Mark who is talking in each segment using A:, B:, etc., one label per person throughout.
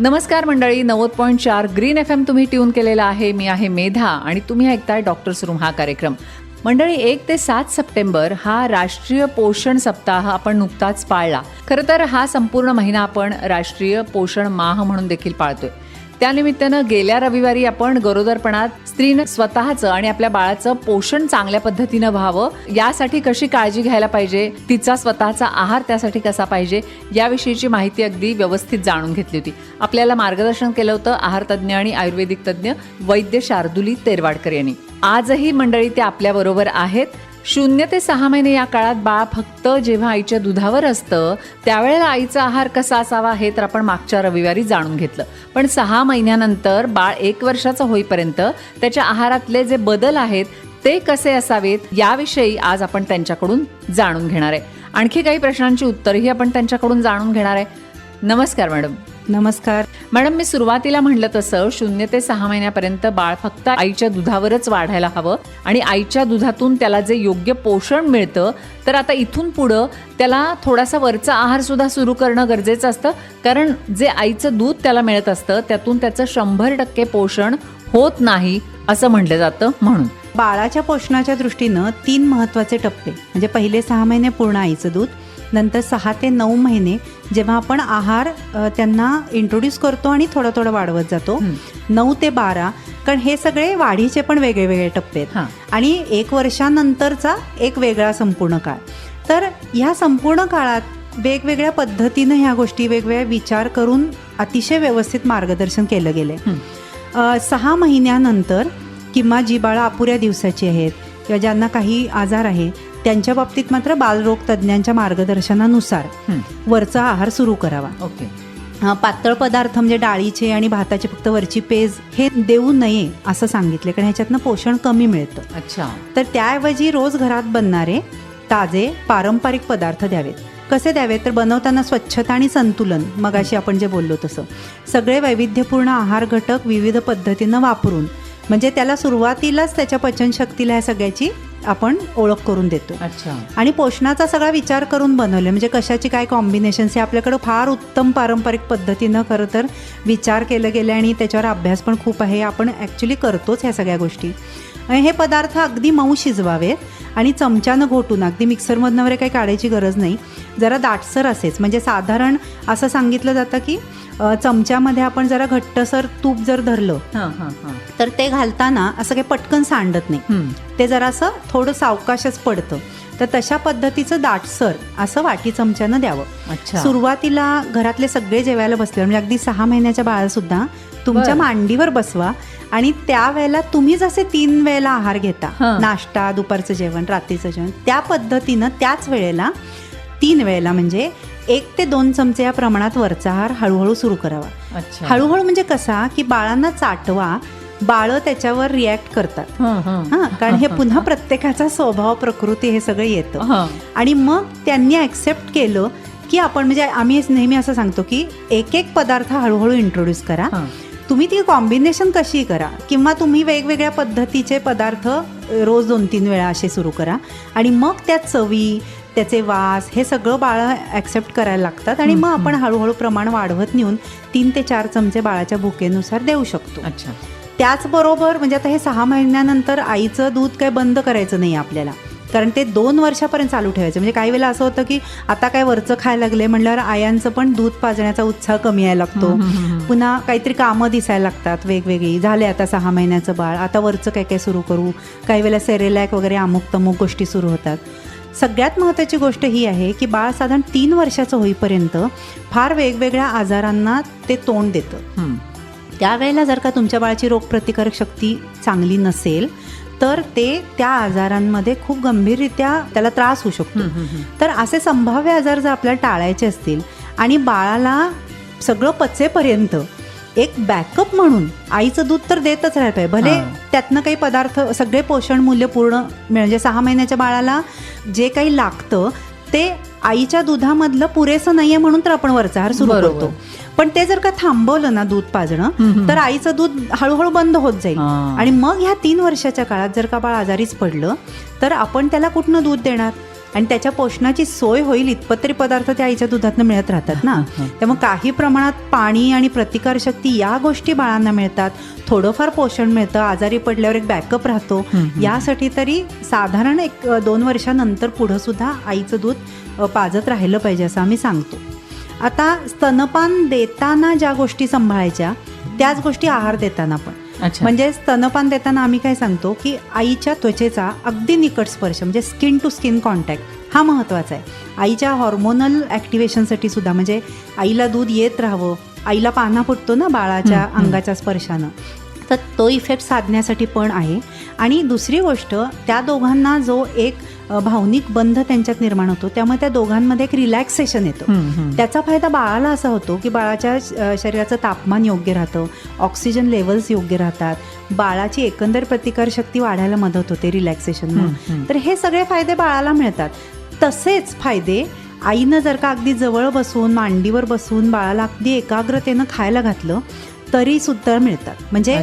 A: नमस्कार मंडळी नव्वद पॉईंट चार ग्रीन एफ एम तुम्ही ट्यून केलेला आहे. मी आहे मेधा आणि तुम्ही ऐकताय डॉक्टर्स रूम हा कार्यक्रम. मंडळी एक ते सात सप्टेंबर हा राष्ट्रीय पोषण सप्ताह आपण नुकताच पाळला. खरं तर हा संपूर्ण महिना आपण राष्ट्रीय पोषण माह म्हणून देखील पाळतोय. त्यानिमित्तानं गेल्या रविवारी आपण गरोदरपणात स्त्रीनं स्वतःचं आणि आपल्या बाळाचं पोषण चांगल्या पद्धतीनं व्हावं यासाठी कशी काळजी घ्यायला पाहिजे तिचा स्वतःचा आहार त्यासाठी कसा पाहिजे याविषयीची माहिती अगदी व्यवस्थित जाणून घेतली होती. आपल्याला मार्गदर्शन केलं होतं आहार तज्ज्ञ आणि आयुर्वेदिक तज्ज्ञ वैद्य शार्दुली तेरवाडकर यांनी. आजही मंडळी ते आपल्याबरोबर आहेत. शून्य ते सहा महिने या काळात बाळ फक्त जेव्हा आईच्या दुधावर असतं त्यावेळेला आईचा आहार कसा असावा हे तर आपण मागच्या रविवारी जाणून घेतलं. पण सहा महिन्यानंतर बाळ एक वर्षाचं होईपर्यंत त्याच्या आहारातले जे बदल आहेत ते कसे असावेत याविषयी आज आपण त्यांच्याकडून जाणून घेणार आहे. आणखी काही प्रश्नांची उत्तरही आपण त्यांच्याकडून जाणून घेणार आहे. नमस्कार मॅडम.
B: नमस्कार.
A: मॅडम मी सुरुवातीला म्हणलं तसं शून्य ते सहा महिन्यापर्यंत बाळ फक्त आईच्या दुधावरच वाढायला हवं आणि आईच्या दुधातून त्याला जे योग्य पोषण मिळतं तर आता इथून पुढं त्याला थोडासा वरचा आहार सुद्धा सुरू करणं गरजेचं असतं. कारण जे आईचं दूध त्याला मिळत असतं त्यातून त्याचं शंभर टक्के पोषण होत नाही असं म्हटलं जातं म्हणून.
B: बाळाच्या पोषणाच्या दृष्टीनं तीन महत्त्वाचे टप्पे म्हणजे पहिले सहा महिने पूर्ण आईचं दूध नंतर सहा ते नऊ महिने जेव्हा आपण आहार त्यांना इंट्रोड्यूस करतो आणि थोडं थोडं वाढवत जातो. नऊ ते बारा कारण हे सगळे वाढीचे पण वेगळे वेगळे टप्पे. आहेत. आणि एक वर्षानंतरचा एक वेगळा संपूर्ण काळ. तर ह्या संपूर्ण काळात वेगवेगळ्या पद्धतीनं ह्या गोष्टी वेगवेगळ्या विचार करून अतिशय व्यवस्थित मार्गदर्शन केलं गेलं आहे सहा महिन्यानंतर किंवा जी बाळं अपुऱ्या दिवसाची आहेत किंवा ज्यांना काही आजार आहे त्यांच्या बाबतीत मात्र बालरोग तज्ज्ञांच्या मार्गदर्शनानुसार. वरचा आहार सुरू करावा.
A: ओके.
B: पातळ पदार्थ म्हणजे डाळीचे आणि भाताचे फक्त वरची पेज हे देऊ नये असं सांगितले कारण ह्याच्यातनं पोषण कमी मिळतं.
A: अच्छा.
B: तर त्याऐवजी रोज घरात बनणारे ताजे पारंपरिक पदार्थ द्यावेत. कसे द्यावेत? तर बनवताना स्वच्छता आणि संतुलन. मगाशी आपण जे बोललो तसं. सगळे वैविध्यपूर्ण आहार घटक विविध पद्धतीनं वापरून म्हणजे त्याला सुरुवातीलाच त्याच्या पचनशक्तीला ह्या सगळ्याची आपण ओळख करून देतो.
A: अच्छा.
B: आणि पोषणाचा सगळा विचार करून बनवले म्हणजे कशाची काय कॉम्बिनेशन्स हे आपल्याकडं फार उत्तम पारंपरिक पद्धतीनं खरं तर विचार केलं गेले आणि त्याच्यावर अभ्यास पण खूप आहे. आपण ॲक्च्युली करतोच ह्या सगळ्या गोष्टी. हे पदार्थ अगदी मऊ शिजवावेत आणि चमच्यानं घोटून अगदी मिक्सरमधनं वगैरे काही काढायची गरज नाही. जरा दाटसर असेच. म्हणजे साधारण असं सांगितलं जातं की चमच्यामध्ये आपण जरा घट्टसर तूप जर धरलं
A: हां हां हां.
B: तर ते घालताना असं काही पटकन सांडत नाही. ते जरासं थोडं सावकाशच पडतं. तर तशा पद्धतीचं दाटसर असं वाटी चमच्यानं द्यावं.
A: अच्छा.
B: सुरुवातीला घरातले सगळे जेवायला बसले. म्हणजे अगदी सहा महिन्याच्या बाळासुद्धा तुमच्या. मांडीवर बसवा आणि त्यावेळेला तुम्ही जसे तीन वेळेला आहार घेता. नाश्ता दुपारचं जेवण रात्रीचं जेवण त्या पद्धतीनं त्याच वेळेला तीन वेळेला म्हणजे एक ते दोन चमचे या प्रमाणात वरचा आहार हळूहळू सुरू करावा हळूहळू म्हणजे कसा की बाळांना चाटवा बाळं त्याच्यावर रिॲक्ट करतात
A: हं,
B: कारण हे पुन्हा प्रत्येकाचा स्वभाव प्रकृती हे सगळं येतं. आणि मग त्यांनी ॲक्सेप्ट केलं की आपण म्हणजे आम्ही नेहमी असं सांगतो की एक एक पदार्थ हळूहळू इंट्रोड्यूस करा. तुम्ही ती कॉम्बिनेशन कशी करा? किंवा तुम्ही वेगवेगळ्या पद्धतीचे पदार्थ रोज दोन तीन वेळा असे सुरू करा. आणि मग त्यात चवी त्याचे वास हे सगळं बाळं ॲक्सेप्ट करायला लागतात आणि मग आपण हळूहळू प्रमाण वाढवत नेऊन तीन ते चार चमचे बाळाच्या भुकेनुसार देऊ शकतो.
A: अच्छा.
B: त्याचबरोबर म्हणजे आता हे सहा महिन्यानंतर आईचं दूध काय बंद करायचं नाही आपल्याला. कारण ते दोन वर्षापर्यंत चालू ठेवायचं. म्हणजे काही वेळेला असं होतं की आता काय वरचं खायला लागले म्हणल्यावर आयांचं पण दूध पाजण्याचा उत्साह कमी यायला लागतो. पुन्हा काहीतरी कामं दिसायला लागतात वेगवेगळी. झाले आता सहा महिन्याचं बाळ. आता वरचं काय काय सुरू करू? काही वेळेला सेरेलॅक वगैरे अमुक तमुक गोष्टी सुरू होतात. सगळ्यात महत्त्वाची गोष्ट ही आहे की बाळ साधारण तीन वर्षाचं होईपर्यंत फार वेगवेगळ्या आजारांना ते तोंड देतं. त्यावेळेला जर का तुमच्या बाळाची रोगप्रतिकारक शक्ती चांगली नसेल तर ते त्या आजारांमध्ये खूप गंभीररित्या त्याला त्रास होऊ शकतो. तर असे संभाव्य आजार जर आपल्याला टाळायचे असतील आणि बाळाला सगळं पचेपर्यंत एक बॅकअप म्हणून आईचं दूध तर देतच राहायला पाहिजे भले. त्यातनं काही पदार्थ सगळे पोषण मूल्य पूर्ण म्हणजे सहा महिन्याच्या बाळाला जे काही लागतं ते आईच्या दुधामधलं पुरेसं नाहीये म्हणून तर आपण वरचा आहार सुरू. करतो पण ते जर का थांबवलं ना दूध पाजणं तर आईचं दूध हळूहळू बंद होत जाईल. आणि मग ह्या तीन वर्षाच्या काळात जर का बाळ आजारीच पडलं तर आपण त्याला कुठनं दूध देणार? आणि त्याच्या पोषणाची सोय होईल इतपत तरी पदार्थ त्या आईच्या दुधातनं मिळत राहतात ना. त्यामुळे काही प्रमाणात पाणी आणि प्रतिकारशक्ती या गोष्टी बाळांना मिळतात. थोडंफार पोषण मिळतं आजारी पडल्यावर एक बॅकअप राहतो. यासाठी तरी साधारण एक दोन वर्षानंतर पुढं सुद्धा आईचं दूध पाजत राहिलं पाहिजे असं आम्ही सांगतो. आता स्तनपान देताना ज्या गोष्टी सांभाळायच्या त्याच गोष्टी आहार देताना पण. म्हणजे स्तनपान देताना आम्ही काय सांगतो की आईच्या त्वचेचा अगदी निकट स्पर्श म्हणजे स्किन टू स्किन कॉन्टॅक्ट हा महत्त्वाचा आहे. आईच्या हॉर्मोनल ॲक्टिवेशनसाठी सुद्धा म्हणजे आईला दूध येत राहावं आईला पाना फुटतो ना बाळाच्या अंगाच्या स्पर्शानं. तर तो इफेक्ट साधण्यासाठी पण आहे. आणि दुसरी गोष्ट त्या दोघांना जो एक भावनिक बंध त्यांच्यात निर्माण होतो त्यामुळे त्या दोघांमध्ये एक रिलॅक्सेशन येतं. त्याचा फायदा बाळाला असा होतो की बाळाच्या शरीराचं तापमान योग्य राहतं ऑक्सिजन लेवल्स योग्य राहतात बाळाची एकंदर प्रतिकारशक्ती वाढायला मदत होते रिलॅक्सेशन. तर हे सगळे फायदे बाळाला मिळतात तसेच फायदे आईनं जर का अगदी जवळ बसून मांडीवर बसून बाळाला अगदी एकाग्रतेनं खायला घातलं तरी सुद्धा मिळतात. म्हणजे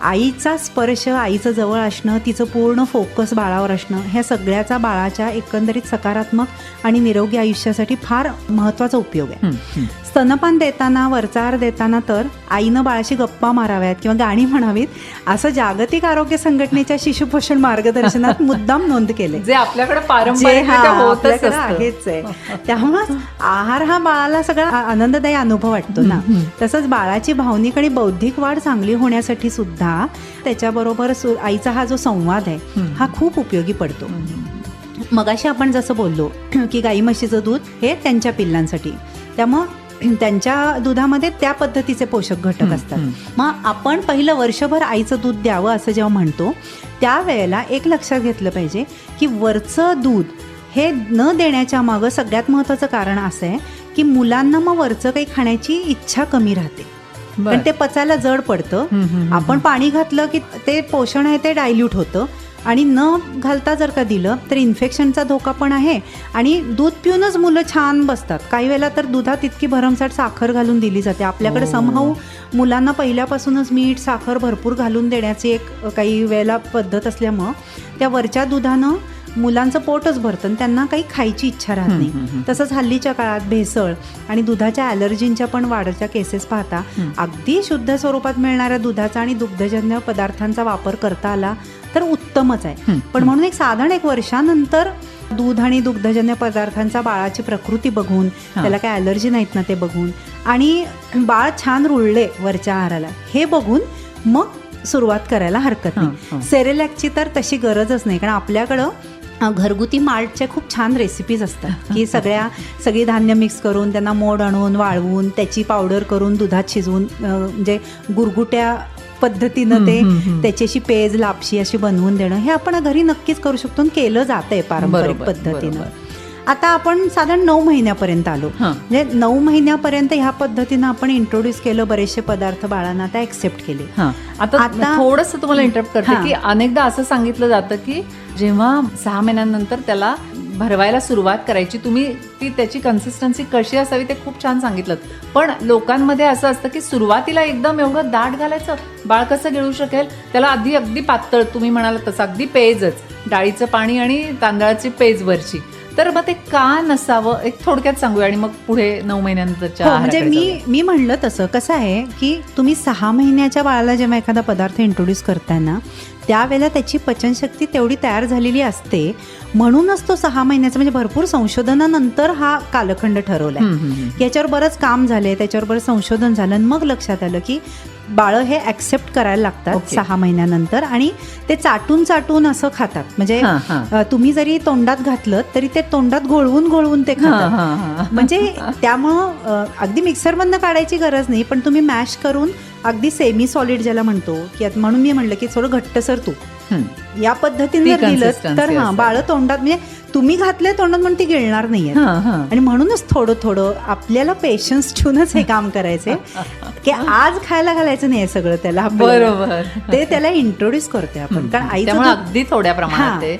B: आईचा स्पर्श आईचं जवळ असणं तिचं पूर्ण फोकस बाळावर असणं ह्या सगळ्याचा बाळाच्या एकंदरीत सकारात्मक आणि निरोगी आयुष्यासाठी फार महत्त्वाचा उपयोग आहे. स्तनपान देताना वरचा आहार देताना तर आईनं बाळाशी गप्पा माराव्यात किंवा गाणी म्हणावीत असं जागतिक आरोग्य संघटनेच्या शिशुपोषण मार्गदर्शनात मुद्दाम नोंद केले.
A: जे आपल्याकडे पारंपरिक
B: आहेच आहे. त्यामुळं आहार हा बाळाला सगळा आनंददायी अनुभव वाटतो ना. तसंच बाळाची भावनिक आणि बौद्धिक वाढ चांगली होण्यासाठी सुद्धा त्याच्याबरोबर आईचा हा जो संवाद आहे हा खूप उपयोगी पडतो. मगाशी आपण जसं बोललो की गाई म्हशीचं दूध हे त्यांच्या पिल्लांसाठी. त्यामुळं त्यांच्या दुधामध्ये त्या पद्धतीचे पोषक घटक असतात. मग आपण पहिलं वर्षभर आईचं दूध द्यावं असं जेव्हा म्हणतो त्यावेळेला एक लक्षात घेतलं पाहिजे की वरचं दूध हे न देण्याच्या मागं सगळ्यात महत्त्वाचं कारण असं आहे की मुलांना मग वरचं काही खाण्याची इच्छा कमी राहते. पण ते पचायला जड पडतं. आपण पाणी घातलं की ते पोषण आहे ते डायल्यूट होतं. आणि न घालता जर का दिलं तर इन्फेक्शनचा धोका पण आहे. आणि दूध पिऊनच मुलं छान बसतात. काही वेळेला तर दुधात इतकी भरमसाठ साखर घालून दिली जाते. आपल्याकडे
A: हो.
B: समहाऊ मुलांना पहिल्यापासूनच मीठ साखर भरपूर घालून देण्याची एक काही वेळेला पद्धत असल्यामुळं त्या वरच्या दुधानं मुलांचं पोटच भरतं आणि त्यांना काही खायची इच्छा राहत नाही. तसंच हल्लीच्या काळात भेसळ आणि दुधाच्या ॲलर्जींच्या पण वाढत्या केसेस पाहता अगदी शुद्ध स्वरूपात मिळणाऱ्या दुधाचा आणि दुग्धजन्य पदार्थांचा वापर करता आला तर उत्तमच आहे पण म्हणून एक साधारण एक वर्षानंतर दूध आणि दुग्धजन्य पदार्थांचा बाळाची प्रकृती बघून. त्याला काय ॲलर्जी नाहीत ना ते बघून आणि बाळ छान रुळले वरच्या आहाराला हे बघून मग सुरुवात करायला हरकत. नाही सेरेलॅकची तर तशी गरजच नाही कारण आपल्याकडं घरगुती माल्टच्या खूप छान रेसिपीज असतात की सगळ्या सगळी धान्य मिक्स करून त्यांना मोड आणून वाळवून त्याची पावडर करून दुधात शिजवून म्हणजे गुरगुट्या पद्धतीनं ते
A: हम्म, हम्म, हम्म.
B: त्याची अशी पेज लापशी अशी बनवून देणं हे आपण घरी नक्कीच करू शकतो केलं जात आहे पारंपरिक पद्धतीनं. आता आपण साधारण नऊ महिन्यापर्यंत आलो. म्हणजे नऊ महिन्यापर्यंत ह्या पद्धतीनं आपण इंट्रोड्यूस केलं बरेचसे पदार्थ बाळांना आता ऍक्सेप्ट केले.
A: आता थोडस तुम्हाला इंटरप्ट करते. की अनेकदा असं सांगितलं जातं की जेव्हा सहा महिन्यानंतर त्याला भरवायला सुरुवात करायची तुम्ही ती त्याची कन्सिस्टन्सी कशी असावी ते खूप छान सांगितलं. पण लोकांमध्ये असं असतं की सुरुवातीला एकदम एवढं दाट घालायचं बाळ कसं गिळू शकेल? त्याला आधी अगदी पातळ तुम्ही म्हणाला तसं अगदी पेजच. डाळीचं पाणी आणि तांदळाची पेज वरची तर मग ते का नसावं एक थोडक्यात सांगूया आणि मग पुढे नऊ महिन्यानंतरच्या
B: हो म्हणजे मी. मी म्हणलं तसं कसं आहे की तुम्ही सहा महिन्याच्या बाळाला जेव्हा एखादा पदार्थ इंट्रोड्यूस करताय ना त्यावेळेला त्याची पचनशक्ती तेवढी तयार झालेली असते म्हणूनच तो सहा महिन्याचा म्हणजे भरपूर संशोधनानंतर हा कालखंड. की याच्यावर बरंच काम झालंय त्याच्यावर बरंच संशोधन झालं आणि मग लक्षात आलं की बाळं हे ऍक्सेप्ट करायला लागतात
A: Okay.
B: सहा महिन्यानंतर आणि ते चाटून चाटून असं खातात म्हणजे तुम्ही जरी तोंडात घातलं तरी ते तोंडात घोळवून घोळवून ते खातात. म्हणजे त्यामुळं अगदी मिक्सरमधनं काढायची गरज नाही पण तुम्ही मॅश करून अगदी सेमी सॉलिड ज्याला म्हणतो की म्हणून मी म्हणलं की थोडं घट्टसर तूप
A: हम्म.
B: या पद्धतीने दिलं तर हा. बाळ तोंडात म्हणजे तुम्ही घातले तोंडात म्हणून ती गिळणार नाहीये. आणि म्हणूनच थोडं थोडं आपल्याला पेशन्स ठेवूनच हे काम करायचे की आज खायला घालायचं नाही सगळं त्याला.
A: बरोबर
B: ते त्याला इंट्रोड्यूस करतोय आपण कारण दूध
A: अगदी थोड्या प्रमाणात. ते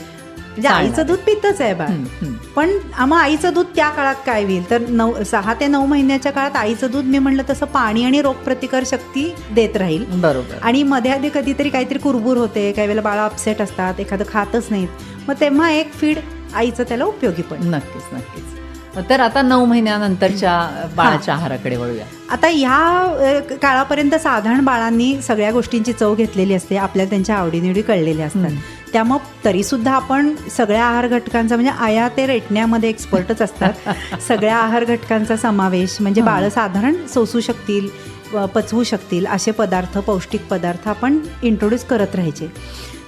B: म्हणजे आईचं दूध पितच आहे बाळ. पण मग आईचं दूध त्या काळात काय होईल? तर नऊ सहा ते नऊ महिन्याच्या काळात आईचं दूध मी म्हणलं तसं पाणी आणि रोगप्रतिकार शक्ती देत राहील.
A: बरोबर.
B: आणि मध्ये आधी कधीतरी काहीतरी कुरबूर होते काही वेळेला बाळा अपसेट असतात एखादं खातच नाहीत. मग तेव्हा एक फीड आईचं त्याला उपयोगी पण
A: नक्कीच नक्कीच. तर आता नऊ महिन्यानंतरच्या बाळाच्या आहाराकडे वळूया.
B: आता ह्या काळापर्यंत साधारण बाळांनी सगळ्या गोष्टींची चव घेतलेली असते आपल्याला त्यांच्या आवडीनिवडी कळलेल्या असतात. त्यामुळं तरी सुद्धा आपण सगळ्या आहार घटकांचा म्हणजे आया ते रेटण्यामध्ये एक्सपर्टच असतात. सगळ्या आहार घटकांचा समावेश म्हणजे बाळं साधारण सोसू शकतील पचवू शकतील असे पदार्थ पौष्टिक पदार्थ आपण इंट्रोड्यूस करत राहायचे.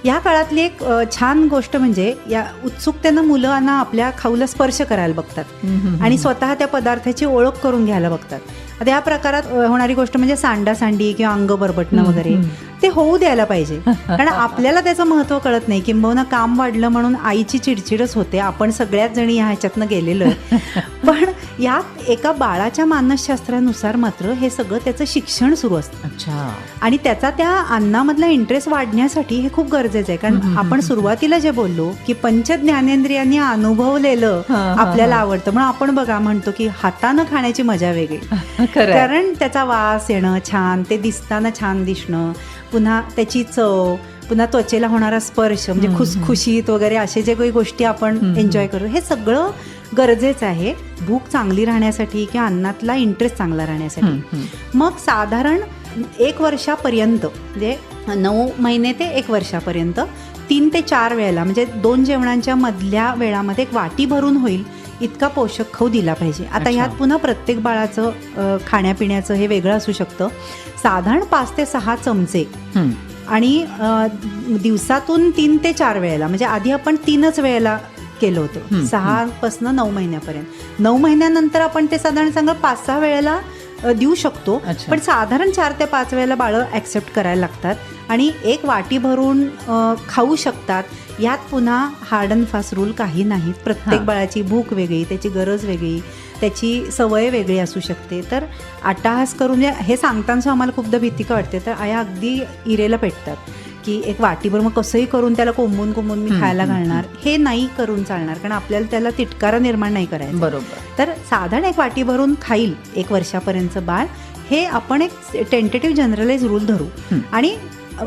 B: या काळातली एक छान गोष्ट म्हणजे या उत्सुकतेनं मुलांना आपल्या खाऊला स्पर्श करायला बघतात. आणि स्वतः त्या पदार्थाची ओळख करून घ्यायला बघतात. आता या प्रकारात होणारी गोष्ट म्हणजे सांडासांडी किंवा अंग बरबटणं वगैरे. ते होऊ द्यायला पाहिजे. कारण आपल्याला त्याचं महत्त्व कळत नाही. किंबहुना काम वाढलं म्हणून आईची चिडचिडच होते. आपण सगळ्याच जणी ह्या ह्याच्यातनं गेलेलो. पण यात एका बाळाच्या मानसशास्त्रानुसार मात्र हे सगळं त्याचं शिक्षण सुरू असतं.
A: अच्छा.
B: आणि त्याचा त्या अन्नामधला इंटरेस्ट वाढण्यासाठी हे खूप गरजेचं आहे. कारण आपण सुरुवातीला जे बोललो की पंच ज्ञानेंद्रियांनी अनुभवलेलं आपल्याला आवडतं. म्हणून आपण बघा म्हणतो की हातानं खाण्याची मजा वेगळी. कारण त्याचा वास येणं छान ते दिसताना छान दिसणं. पुन्हा त्याची चव पुन्हा त्वचेला होणारा स्पर्श म्हणजे खुसखुशीत वगैरे असे जे काही गोष्टी आपण एन्जॉय करतो हे सगळं गरजेचं आहे. भूक चांगली राहण्यासाठी किंवा अन्नातला इंटरेस्ट चांगला राहण्यासाठी. मग साधारण एक वर्षापर्यंत म्हणजे नऊ महिने ते एक वर्षापर्यंत तीन ते चार वेळेला म्हणजे दोन जेवणांच्या मधल्या वेळामध्ये एक वाटी भरून होईल. इतका पोषक खाऊ दिला पाहिजे. आता. ह्यात पुन्हा प्रत्येक बाळाचं खाण्यापिण्याचं हे वेगळं असू शकतं. साधारण पाच ते सहा चमचे. आणि दिवसातून तीन ते चार वेळेला म्हणजे आधी आपण तीनच वेळेला केलं होतं. सहापासनं नऊ महिन्यापर्यंत. नऊ महिन्यानंतर आपण ते साधारण सांगा पाच सहा वेळेला देऊ शकतो. पण साधारण चार ते पाच वेळेला बाळं ॲक्सेप्ट करायला लागतात. आणि एक वाटी भरून खाऊ शकतात. यात पुन्हा हार्ड अँड फास्ट रूल काही नाहीत प्रत्येक. बाळाची भूक वेगळी त्याची गरज वेगळी त्याची सवय वेगळी असू शकते. तर अट्टाहास करून म्हणजे हे सांगताना आम्हाला खूपदा भीती वाटते? तर आया अगदी इरेला पेटतात की एक वाटीभर मग कसंही करून त्याला कोंबून कोंबून मी खायला घालणार. हे नाही करून चालणार कारण आपल्याला त्याला तिटकारा निर्माण नाही करायचा.
A: बरोबर.
B: तर साधारण एक वाटी भरून खाईल एक वर्षापर्यंतचं बाळ. हे आपण एक टेंटेटिव्ह जनरलाइज रूल धरू. आणि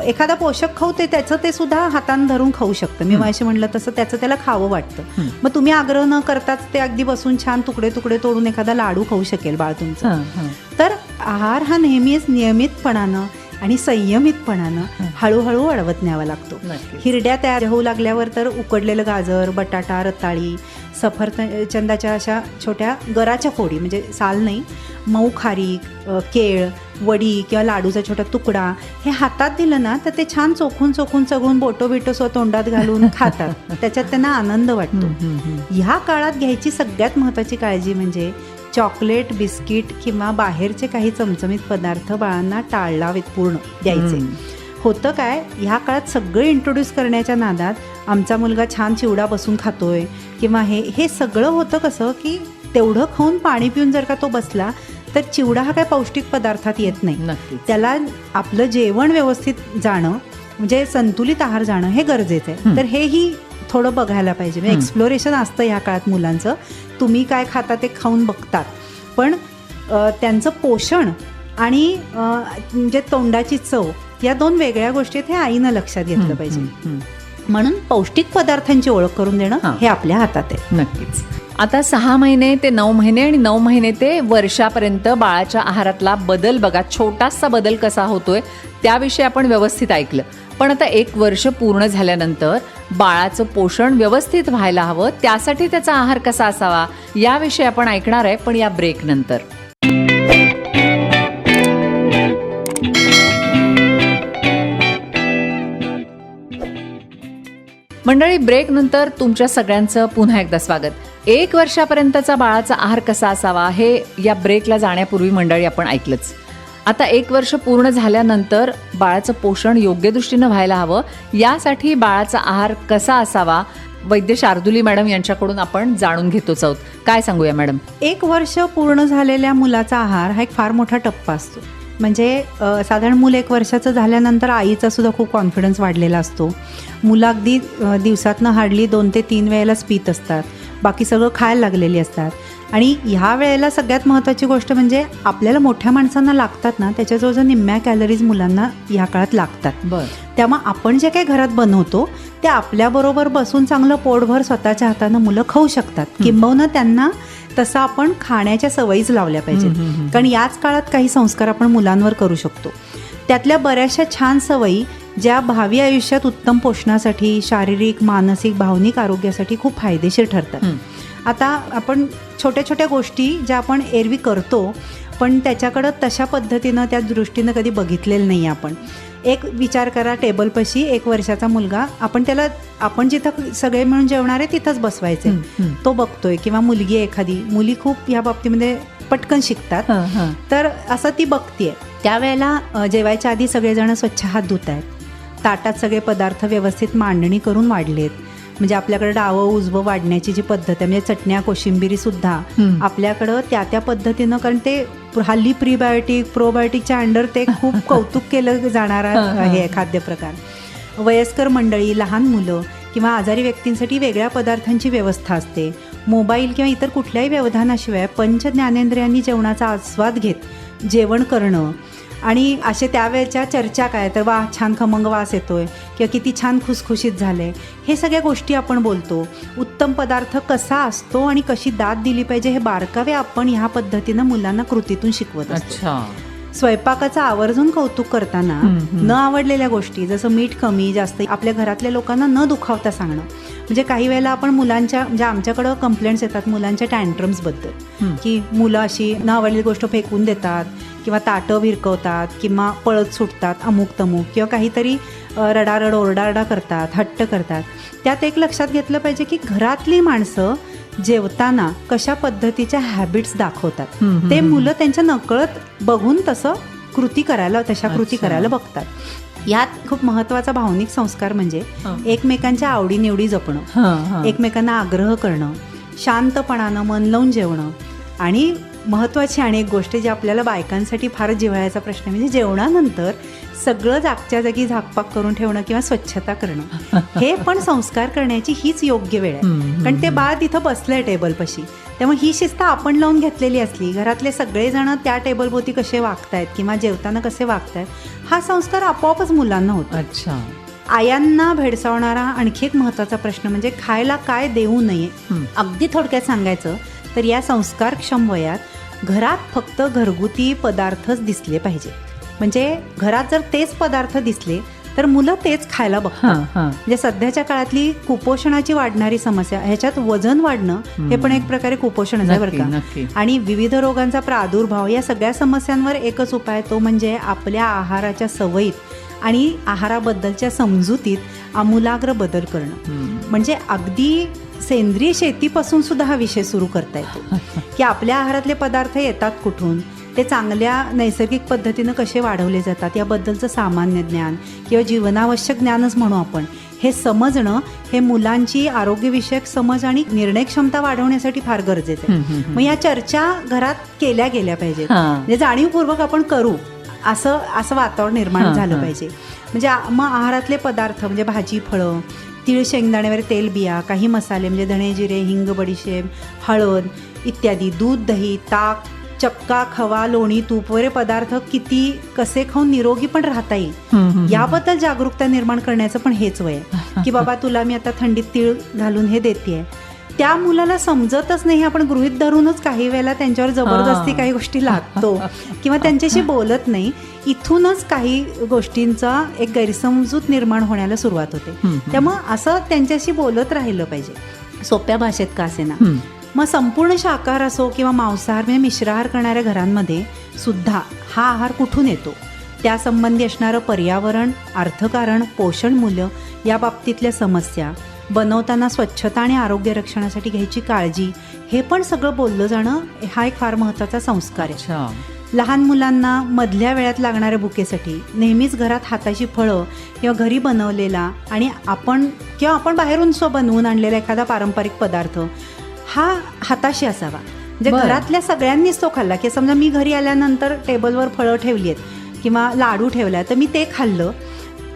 B: एखादा पोषक खाऊ ते त्याचं ते सुद्धा हातानं धरून खाऊ शकतं मी. माशी म्हणलं तसं त्याचं त्याला खावं वाटतं. मग तुम्ही आग्रह न करताच ते अगदी बसून छान तुकडे तुकडे तोडून एखादा लाडू खाऊ शकेल बाळ तुमचं. तर आहार हा नेहमीच नियमितपणानं आणि संयमितपणानं. हळूहळू वाढवत न्यावा लागतो. हिरड्या तयार होऊ लागल्यावर तर उकडलेलं गाजर बटाटा रताळी सफरचंदाच्या अशा छोट्या गराच्या फोडी म्हणजे साल नाही मऊ खारीक अ, केळ वडी किंवा लाडूचा छोटा तुकडा हे हातात दिलं ना तर ते छान चोखून चोखून चगून बोटो बिटो स्व तोंडात घालून खातात त्याच्यात त्यांना आनंद वाटतो. ह्या काळात घ्यायची सगळ्यात महत्त्वाची काळजी म्हणजे चॉकलेट बिस्किट किंवा बाहेरचे काही चमचमीत पदार्थ बाळांना टाळावेत पूर्ण द्यायचे. होतं काय ह्या काळात सगळं इंट्रोड्यूस करण्याच्या नादात आमचा मुलगा छान चिवडा बसून खातोय किंवा हे हे सगळं होतं कसं की तेवढं खाऊन पाणी पिऊन जर का तो बसला तर चिवडा हा काय पौष्टिक पदार्थात येत नाही त्याला आपलं जेवण व्यवस्थित जाणं म्हणजे संतुलित आहार जाणं हे गरजेचं आहे. तर हेही थोडं बघायला पाहिजे. म्हणजे. एक्सप्लोरेशन असतं ह्या काळात मुलांचं. तुम्ही काय खाता ते खाऊन बघतात. पण त्यांचं पोषण आणि म्हणजे तोंडाची चव या दोन वेगळ्या गोष्टी आहेत हे आईनं लक्षात घेतलं पाहिजे. म्हणून पौष्टिक पदार्थांची ओळख करून देणं
A: हां.
B: हे आपल्या हातात आहे.
A: नक्कीच. आता सहा महिने ते नऊ महिने आणि नऊ महिने ते वर्षापर्यंत बाळाच्या आहारातला बदल बघा. छोटासा बदल कसा होतोय त्याविषयी आपण व्यवस्थित ऐकलं. पण आता एक वर्ष पूर्ण झाल्यानंतर बाळाचं पोषण व्यवस्थित व्हायला हवं त्यासाठी त्याचा आहार कसा असावा याविषयी आपण ऐकणार आहे पण या ब्रेक नंतर. मंडळी ब्रेक नंतर तुमच्या सगळ्यांचं पुन्हा एकदा स्वागत. एक वर्षापर्यंतचा बाळाचा आहार कसा असावा हे या ब्रेकला जाण्यापूर्वी मंडळी आपण ऐकलंच. आता एक वर्ष पूर्ण झाल्यानंतर बाळाचं पोषण योग्य दृष्टीनं व्हायला हवं. यासाठी बाळाचा आहार कसा असावा? वैद्य शार्दुली मॅडम यांच्याकडून आपण जाणून घेतोच आहोत. काय सांगूया मॅडम?
B: एक वर्ष पूर्ण झालेल्या मुलाचा आहार हा एक फार मोठा टप्पा असतो. म्हणजे साधारण मूल एक वर्षाचं झाल्यानंतर आईचा सुद्धा खूप कॉन्फिडन्स वाढलेला असतो. मुलं अगदी दिवसातनं हार्डली दोन ते तीन वेळेलाच पित असतात. बाकी सगळं खायला लागलेली असतात. आणि ह्या वेळेला सगळ्यात महत्त्वाची गोष्ट म्हणजे आपल्याला मोठ्या माणसांना लागतात ना त्याच्या जवळजवळ निम्म्या कॅलरीज मुलांना ह्या काळात लागतात.
A: बर.
B: त्यामुळे आपण जे काही घरात बनवतो ते आपल्याबरोबर बसून चांगलं पोटभर स्वतःच्या हातानं मुलं खाऊ शकतात. किंबहुना त्यांना तसं आपण खाण्याच्या सवयीच लावल्या पाहिजेत. कारण याच काळात काही संस्कार आपण मुलांवर करू शकतो. त्यातल्या बऱ्याचशा छान सवयी ज्या भावी आयुष्यात उत्तम पोषणासाठी शारीरिक मानसिक भावनिक आरोग्यासाठी खूप फायदेशीर ठरतात. आता आपण छोट्या छोट्या गोष्टी ज्या आपण एरवी करतो पण त्याच्याकडं तशा पद्धतीनं त्या दृष्टीनं कधी बघितलेलं नाही आपण. एक विचार करा टेबलपाशी एक वर्षाचा मुलगा आपण त्याला आपण जिथं सगळे मिळून जेवणार आहे तिथंच बसवायचे तो बघतोय किंवा मुलगी आहे एखादी मुली खूप या बाबतीमध्ये पटकन शिकतात. तर असं ती बघतीये. त्यावेळेला जेवायच्या आधी सगळेजण स्वच्छ हात धुत आहेत ताटात सगळे पदार्थ व्यवस्थित मांडणी करून वाढलेत. म्हणजे आपल्याकडे डावं उजवं वाढण्याची जी पद्धत आहे म्हणजे चटण्या कोशिंबिरी सुद्धा. आपल्याकडं त्या त्या पद्धतीनं कारण ते हल्ली प्रीबायोटिक प्रोबायोटिकच्या अंडर ते खूप कौतुक केलं जाणारा.
A: हे
B: खाद्यप्रकार वयस्कर मंडळी लहान मुलं किंवा आजारी व्यक्तींसाठी वेगळ्या पदार्थांची व्यवस्था असते मोबाईल किंवा इतर कुठल्याही व्यवधानाशिवाय पंच ज्ञानेंद्रियांनी जेवणाचा आस्वाद घेत जेवण करणं आणि असे त्यावेळेच्या चर्चा काय? तर वा छान खमंग वास येतोय. किंवा किती छान खुसखुशीत झालंय. हे सगळ्या गोष्टी आपण बोलतो. उत्तम पदार्थ कसा असतो आणि कशी दाद दिली पाहिजे हे बारकावे आपण ह्या पद्धतीनं मुलांना कृतीतून शिकवत असतो.
A: अच्छा.
B: स्वयंपाकाचं आवर्जून कौतुक करताना. न आवडलेल्या गोष्टी जसं मीठ कमी जास्त आपल्या घरातल्या लोकांना न दुखावता सांगणं म्हणजे काही वेळेला आपण मुलांच्या म्हणजे आमच्याकडं कंप्लेंट्स येतात मुलांच्या टँट्रम्सबद्दल. की मुलं अशी न आवडलेली गोष्ट फेकून देतात किंवा ताटं भिरकवतात किंवा पळत सुटतात अमुक तमुक किंवा काहीतरी रडारड ओरडारडा करतात हट्ट करतात त्यात एक लक्षात घेतलं पाहिजे की घरातली माणसं जेवताना कशा पद्धतीच्या हॅबिट्स दाखवतात ते. मुलं त्यांच्या नकळत बघून तसं कृती करायला तशा कृती. करायला बघतात यात खूप महत्त्वाचा भावनिक संस्कार म्हणजे. एकमेकांच्या आवडीनिवडी जपणं. एकमेकांना आग्रह करणं शांतपणानं मन लावून जेवणं आणि महत्त्वाची आणि एक गोष्ट जी आपल्याला बायकांसाठी फार जिव्हाळ्याचा प्रश्न म्हणजे जेवणानंतर सगळं जागच्या जागी झाकपाक करून ठेवणं किंवा स्वच्छता करणं. हे पण संस्कार करण्याची हीच योग्य वेळ आहे. कारण ते बाळ तिथं बसलंय टेबलपाशी. त्यामुळे ही शिस्त आपण लावून घेतलेली असली घरातले सगळेजण त्या टेबलभोवती कसे वागतायत किंवा जेवताना कसे वागतायत हा संस्कार आपोआपच मुलांना होतो.
A: अच्छा.
B: आयांना भेडसावणारा आणखी एक महत्त्वाचा प्रश्न म्हणजे खायला काय देऊ नये. अगदी थोडक्यात सांगायचं तर या संस्कारक्षम वयात घरात फक्त घरगुती पदार्थच दिसले पाहिजे. म्हणजे घरात जर तेच पदार्थ दिसले तर मुलं तेच खायला बघतात. म्हणजे सध्याच्या काळातली कुपोषणाची वाढणारी समस्या ह्याच्यात वजन वाढणं हे पण एक प्रकारे कुपोषणच आहे बरं का. आणि विविध रोगांचा प्रादुर्भाव या सगळ्या समस्यांवर एकच उपाय तो म्हणजे आपल्या आहाराच्या सवयीत आणि आहाराबद्दलच्या समजुतीत आमूलाग्र बदल करणं. म्हणजे अगदी सेंद्रिय शेतीपासून सुद्धा हा विषय सुरू करता येतो. की आपल्या आहारातले पदार्थ येतात कुठून? ते चांगल्या नैसर्गिक पद्धतीनं कसे वाढवले जातात याबद्दलचं सामान्य ज्ञान किंवा जीवनावश्यक ज्ञानच म्हणू आपण हे समजणं हे मुलांची आरोग्यविषयक समज आणि निर्णय क्षमता वाढवण्यासाठी फार गरजेचं आहे. मग या चर्चा घरात केल्या गेल्या पाहिजेत. म्हणजे जाणीवपूर्वक आपण करू असं असं वातावरण निर्माण झालं. पाहिजे म्हणजे मग आहारातले पदार्थ म्हणजे भाजी फळं तीळ शेंगदाणेवर तेल बिया काही मसाले म्हणजे धणे जिरे हिंग बडीशेप हळद इत्यादी दूध दही ताक चक्का खवा लोणी तूप वगैरे पदार्थ किती कसे खाऊन निरोगी पण राहता येईल. याबद्दल जागरूकता निर्माण करण्याचं पण हेच वय की बाबा तुला मी आता थंडीत तीळ घालून हे देते त्या मुलाला समजतच नाही आपण गृहित धरूनच काही वेळेला त्यांच्यावर जबरदस्ती. काही गोष्टी लागतो किंवा त्यांच्याशी बोलत नाही इथूनच काही गोष्टींचा एक गैरसमजूत निर्माण होण्याला सुरुवात होते. त्यामुळं असं त्यांच्याशी बोलत राहिलं पाहिजे सोप्या भाषेत का असेना
A: हं.
B: मग संपूर्ण शाकाहार असो किंवा मांसाहार म्हणजे मिश्राहार करणाऱ्या घरांमध्ये सुद्धा हा आहार कुठून येतो? त्यासंबंधी असणारं पर्यावरण अर्थकारण पोषण मूल्य या बाबतीतल्या समस्या बनवताना स्वच्छता आणि आरोग्य रक्षणासाठी घ्यायची काळजी हे पण सगळं बोललं जाणं हा एक फार महत्त्वाचा संस्कार आहे. लहान मुलांना मधल्या वेळात लागणाऱ्या बुकेसाठी नेहमीच घरात हाताची फळं किंवा घरी बनवलेला आणि आपण किंवा आपण बाहेरून स्व बनवून आणलेला एखादा पारंपरिक पदार्थ हा हाताशी असावा. म्हणजे. घरातल्या सगळ्यांनीच तो खाल्ला. की समजा मी घरी आल्यानंतर टेबलवर फळं ठेवली आहेत किंवा लाडू ठेवला तर मी ते खाल्लं.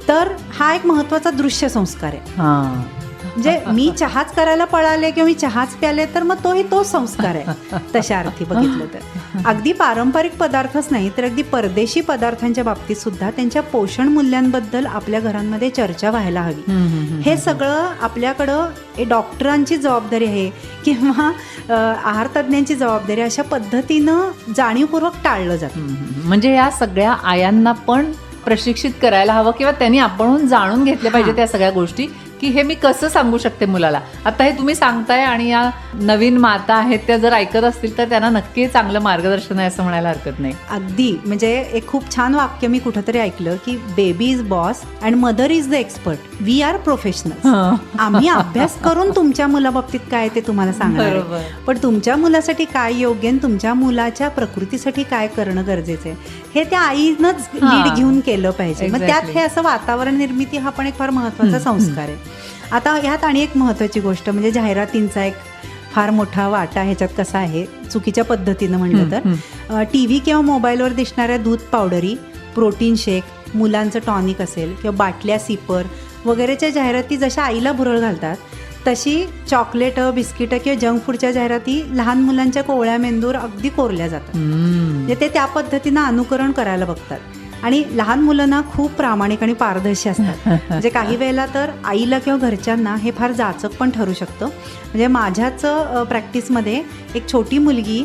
B: तर हा एक महत्त्वाचा दृश्य संस्कार आहे.
A: हां.
B: म्हणजे मी चहाच करायला पळाले किंवा मी चहाच प्याले तर मग तोही तो संस्कार आहे तशा अर्थी बघितलं तर अगदी पारंपरिक पदार्थच नाही तर अगदी परदेशी पदार्थांच्या बाबतीत सुद्धा त्यांच्या पोषण मूल्यांबद्दल आपल्या घरांमध्ये चर्चा व्हायला हवी हे सगळं आपल्याकडं डॉक्टरांची जबाबदारी आहे किंवा आहार तज्ज्ञांची जबाबदारी. अशा पद्धतीनं जाणीवपूर्वक टाळलं जातं.
A: म्हणजे या सगळ्या आयांना पण प्रशिक्षित करायला हवं किंवा त्यांनी आपणहून जाणून घेतले पाहिजे. त्या सगळ्या गोष्टी की हे मी कसं सांगू शकते मुलाला? आता हे तुम्ही सांगताय आणि या नवीन माता आहेत त्या जर ऐकत असतील तर त्यांना नक्की चांगलं मार्गदर्शन आहे असं म्हणायला हरकत नाही.
B: अगदी. म्हणजे एक खूप छान वाक्य मी कुठंतरी ऐकलं की baby is boss and mother is the expert we are professional आम्ही अभ्यास करून तुमच्या मुलाबाबतीत काय ते तुम्हाला सांगणार. पण तुमच्या मुलासाठी काय योग्य आणि तुमच्या मुलाच्या प्रकृतीसाठी काय करणं गरजेचं आहे? हे त्या आईनंच. लीड घेऊन केलं पाहिजे. मग त्यात. हे असं वातावरण निर्मिती हा पण एक फार महत्त्वाचा संस्कार आहे. आता ह्यात आणि एक महत्वाची गोष्ट म्हणजे जाहिरातींचा एक फार मोठा वाटा ह्याच्यात कसा आहे? चुकीच्या पद्धतीनं म्हणलं तर. टी व्ही किंवा मोबाईलवर दिसणाऱ्या दूध पावडरी प्रोटीन शेक मुलांचं टॉनिक असेल किंवा बाटल्या सिपर वगैरेच्या जाहिराती जशा आईला भुरळ घालतात तशी चॉकलेटं बिस्किटं किंवा जंक फूडच्या जाहिराती लहान मुलांच्या कोवळ्या मेंदूवर अगदी कोरल्या जातात. म्हणजे ते त्या पद्धतीनं अनुकरण करायला बघतात. आणि लहान मुलांना खूप प्रामाणिक आणि पारदर्शी असतात. म्हणजे काही वेळेला तर आईला किंवा घरच्यांना हे फार जाचक पण ठरू शकतं. म्हणजे माझ्याच प्रॅक्टिसमध्ये एक छोटी मुलगी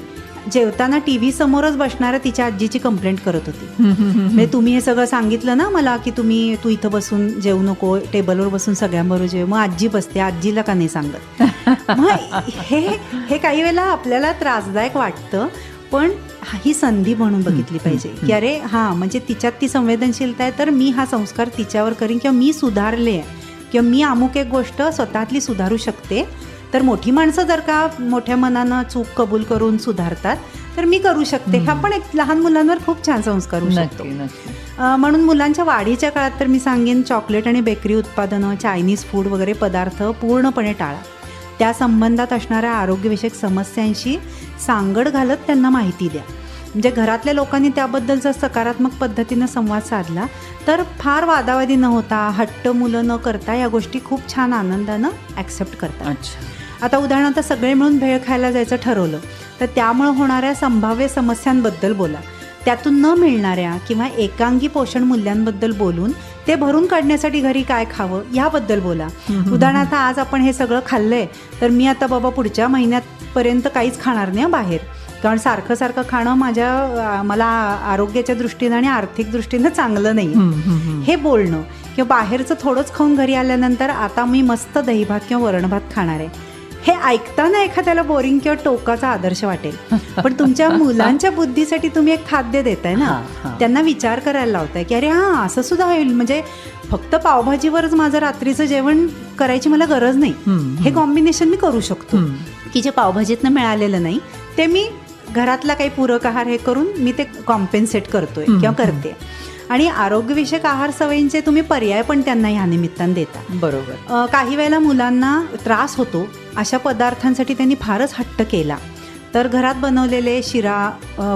B: जेवताना टी व्ही समोरच बसणाऱ्या तिच्या आजीची कंप्लेंट करत होती. म्हणजे तुम्ही हे सगळं सांगितलं ना मला की तुम्ही तू इथं बसून जेवू नको टेबलवर बसून सगळ्यांबरोबर जेव मग आजी बसते आजीला का नाही सांगत? मग हे हे काही वेळेला आपल्याला त्रासदायक वाटतं. पण ही संधी म्हणून बघितली पाहिजे. की अरे हां म्हणजे तिच्यात ती संवेदनशीलता आहे तर मी हा संस्कार तिच्यावर करीन किंवा मी सुधारले आहे. किंवा मी अमुक एक गोष्ट स्वतःतली सुधारू शकते. तर मोठी माणसं जर का मोठ्या मनानं चूक कबूल करून सुधारतात तर मी करू शकते. हा पण एक लहान मुलांवर खूप छान संस्कार होऊ शकतो. म्हणून मुलांच्या वाढीच्या काळात तर मी सांगेन चॉकलेट आणि बेकरी उत्पादनं चायनीज फूड वगैरे पदार्थ पूर्णपणे टाळा. त्या संबंधात असणाऱ्या आरोग्यविषयक समस्यांशी सांगड घालत त्यांना माहिती द्या. म्हणजे घरातल्या लोकांनी त्याबद्दलचा सकारात्मक पद्धतीनं संवाद साधला तर फार वादावादी न होता हट्ट मुलं न करता या गोष्टी खूप छान आनंदानं ॲक्सेप्ट करतात.
A: अच्छा.
B: आता उदाहरणार्थ सगळे मिळून भेळ खायला जायचं ठरवलं तर त्यामुळे होणाऱ्या संभाव्य समस्यांबद्दल बोला. त्यातून न मिळणाऱ्या किंवा एकांगी पोषण मूल्यांबद्दल बोलून ते भरून काढण्यासाठी घरी काय खावं याबद्दल बोला. उदाहरणार्थ आज आपण हे सगळं खाल्लंय तर मी आता बाबा पुढच्या महिन्यापर्यंत काहीच खाणार नाही बाहेर. कारण सारखं सारखं खाणं माझ्या मला आरोग्याच्या दृष्टीनं आणि आर्थिक दृष्टीनं चांगलं नाही. हे बोलणं किंवा बाहेरचं थोडंच खाऊन घरी आल्यानंतर आता मी मस्त दहीभात किंवा वरणभात खाणार आहे. हे ऐकताना एखाद्याला बोरिंग किंवा टोकाचा आदर्श वाटेल. पण तुमच्या मुलांच्या बुद्धीसाठी तुम्ही एक खाद्य देताय ना. त्यांना विचार करायला लावताय की अरे हां असं सुद्धा होईल. म्हणजे फक्त पावभाजीवरच माझं रात्रीचं जेवण करायची मला गरज नाही. हे कॉम्बिनेशन मी करू शकतो. की जे पावभाजीतनं मिळालेलं नाही ते मी घरातला काही पूरक आहार हे करून मी ते कॉम्पेन्सेट करतोय किंवा करते. आणि आरोग्यविषयक आहार सवयींचे तुम्ही पर्याय पण त्यांना ह्या निमित्तानं देता.
A: बरोबर.
B: काही वेळेला मुलांना त्रास होतो अशा पदार्थांसाठी त्यांनी फारच हट्ट केला. तर घरात बनवलेले शिरा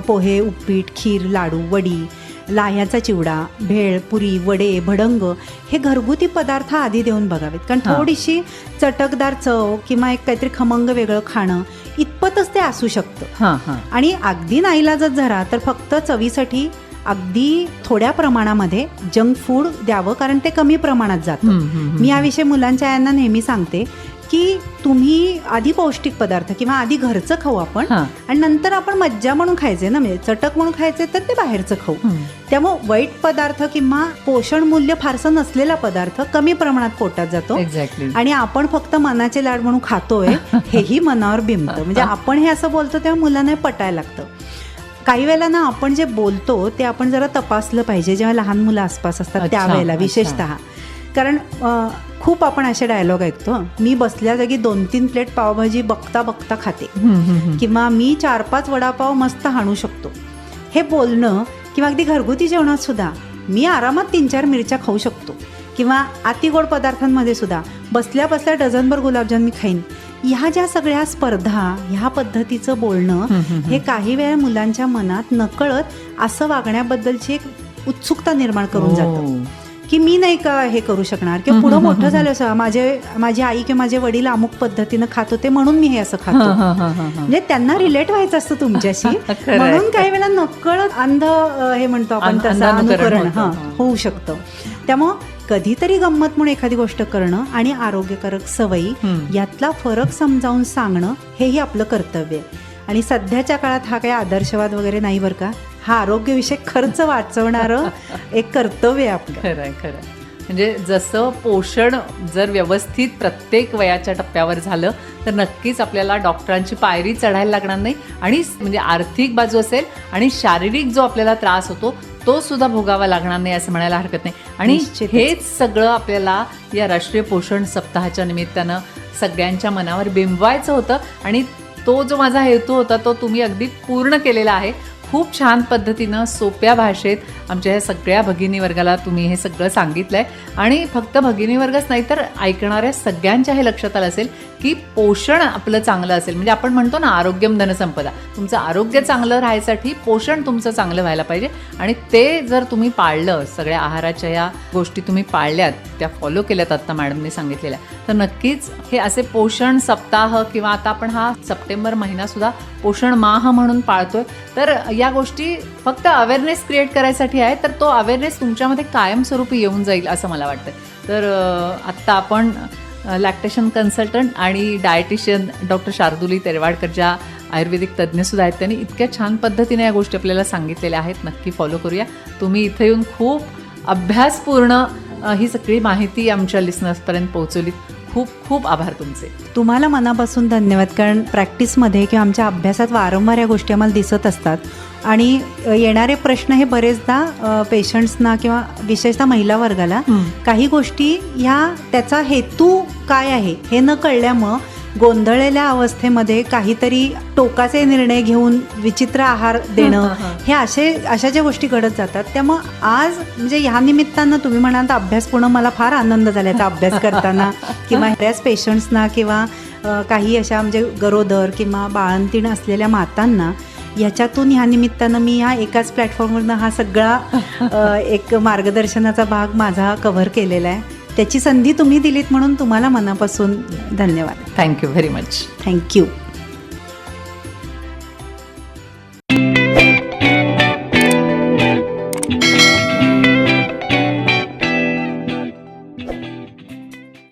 B: पोहे उपीट खीर लाडू वडी लाह्याचा चिवडा भेळ पुरी वडे भडंग हे घरगुती पदार्थ आधी देऊन बघावेत. कारण. थोडीशी चटकदार चव किंवा एक काहीतरी खमंग वेगळं खाणं इतपतच ते असू शकतं. आणि अगदी नाईलाजच झाला तर फक्त चवीसाठी अगदी थोड्या प्रमाणामध्ये जंक फूड द्यावं कारण ते कमी प्रमाणात जातं. मी याविषयी मुलांच्या यांना नेहमी सांगते की तुम्ही आधी पौष्टिक पदार्थ किंवा आधी घरचं खाऊ आपण. आणि नंतर आपण मज्जा म्हणून खायचे ना म्हणजे चटक म्हणून खायचे तर ते बाहेरचं खाऊ. त्यामुळे वाईट पदार्थ किंवा पोषण मूल्य फारसं नसलेला पदार्थ कमी प्रमाणात पोटात जातो.
A: एक्झॅक्टली
B: आणि आपण फक्त मनाचे लाड म्हणून खातोय हेही मनावर बिंबतं. म्हणजे आपण हे असं बोलतो तेव्हा मुलांना पटायला लागतं. काही वेळेला ना आपण जे बोलतो ते आपण जरा तपासलं पाहिजे. जेव्हा लहान मुलं आसपास असतात त्यावेळेला. विशेषतः. कारण खूप आपण असे डायलॉग ऐकतो. मी बसल्या जागी दोन तीन प्लेट पावभाजी बघता बघता खाते किंवा मी चार पाच वडापाव मस्त हाणू शकतो. हे बोलणं किंवा अगदी घरगुती जेवणात सुद्धा मी आरामात तीन चार मिरच्या खाऊ शकतो. किंवा अतिगोड पदार्थांमध्ये सुद्धा बसल्या बसल्या डझनभर गुलाबजाम मी खाईन. ह्या ज्या सगळ्या स्पर्धा ह्या पद्धतीचं बोलणं हे काही वेळा मुलांच्या मनात नकळत असं वागण्याबद्दलची एक उत्सुकता निर्माण करून जातं. की मी नाही का हे करू शकणार? किंवा पुढं मोठं झालं असं माझे माझी आई किंवा माझे वडील अमुक पद्धतीनं खात होते म्हणून मी हे असं खातो. म्हणजे त्यांना रिलेट व्हायचं असतं तुमच्याशी. म्हणून काही वेळा नकळत अंध हे म्हणतो आपण तसं अनुकरण. हा
A: हं.
B: होऊ शकतं. त्यामुळं कधीतरी गंमत म्हणून एखादी गोष्ट करणं आणि आरोग्यकारक सवयी. यातला फरक समजावून सांगणं हेही आपलं कर्तव्य आहे आणि सध्याच्या काळात हा काही आदर्शवाद वगैरे नाही बरं का हा आरोग्यविषयक खर्च वाचवणारं एक कर्तव्य आहे आपलं
A: खरं खरं. म्हणजे जसं पोषण जर व्यवस्थित प्रत्येक वयाच्या टप्प्यावर झालं तर नक्कीच आपल्याला डॉक्टरांची पायरी चढायला लागणार नाही आणि म्हणजे आर्थिक बाजू असेल आणि शारीरिक जो आपल्याला त्रास होतो तो सुद्धा भोगावा लागणार नाही असं म्हणायला हरकत नाही. आणि. हेच सगळं आपल्याला या राष्ट्रीय पोषण सप्ताहाच्या निमित्तानं सगळ्यांच्या मनावर बिंबवायचं होतं. आणि तो जो माझा हेतू होता तो तुम्ही अगदी पूर्ण केलेला आहे. खूप छान पद्धतीनं सोप्या भाषेत आमच्या ह्या सगळ्या भगिनी वर्गाला तुम्ही हे सगळं सांगितलंय. आणि फक्त भगिनी वर्गच नाही तर ऐकणाऱ्या सगळ्यांच्या हे लक्षात आलं असेल की पोषण आपलं चांगलं असेल. म्हणजे आपण म्हणतो ना आरोग्यम धनसंपदा तुमचं आरोग्य चांगलं राहायसाठी पोषण तुमचं चांगलं व्हायला पाहिजे. आणि ते जर तुम्ही पाळलं सगळ्या आहाराच्या या गोष्टी तुम्ही पाळल्यात त्या फॉलो केल्यात आत्ता मॅडमने सांगितलेल्या तर नक्कीच हे असे पोषण सप्ताह किंवा आता आपण हा सप्टेंबर महिना सुद्धा पोषण माह म्हणून पाळतोय. तर या गोष्टी फक्त अवेअरनेस क्रिएट करायसाठी आहे तर तो अवेअरनेस तुमच्यामध्ये कायमस्वरूपी येऊन जाईल असं मला वाटतं तर आत्ता आपण लॅक्टेशन कन्सल्टंट आणि डायटिशियन डॉक्टर शार्दुली तेरवाडकर ज्या आयुर्वेदिक तज्ज्ञसुद्धा आहेत त्यांनी इतक्या छान पद्धतीने या गोष्टी आपल्याला सांगितलेल्या आहेत. नक्की फॉलो करूया. तुम्ही इथे येऊन खूप अभ्यासपूर्ण ही सगळी माहिती आमच्या लिस्नर्सपर्यंत पोहोचवली खूप खूप आभार तुमचे.
B: तुम्हाला मनापासून धन्यवाद कारण प्रॅक्टिसमध्ये किंवा आमच्या अभ्यासात वारंवार या गोष्टी आम्हाला दिसत असतात. आणि येणारे प्रश्न हे बरेचदा पेशंट्सना किंवा विशेषतः महिला वर्गाला काही गोष्टी ह्या त्याचा हेतू काय आहे हे न कळल्यामुळं गोंधळलेल्या अवस्थेमध्ये काहीतरी टोकाचे निर्णय घेऊन विचित्र आहार देणं हे असे अशा ज्या गोष्टी घडत जातात त्यामुळं आज म्हणजे ह्या निमित्तानं तुम्ही म्हणाल तर अभ्यास पूर्ण मला फार आनंद झाला याचा अभ्यास करताना. किंवा बऱ्याच पेशंट्सना किंवा काही अशा म्हणजे गरोदर किंवा बाळंतीण असलेल्या मातांना ह्याच्यातून ह्या निमित्तानं मी ह्या एकाच प्लॅटफॉर्मवरनं हा सगळा एक मार्गदर्शनाचा भाग माझा कव्हर केलेला आहे. त्याची संधी तुम्ही दिलीत म्हणून तुम्हाला मनापासून धन्यवाद.
A: Thank you very much
B: thank you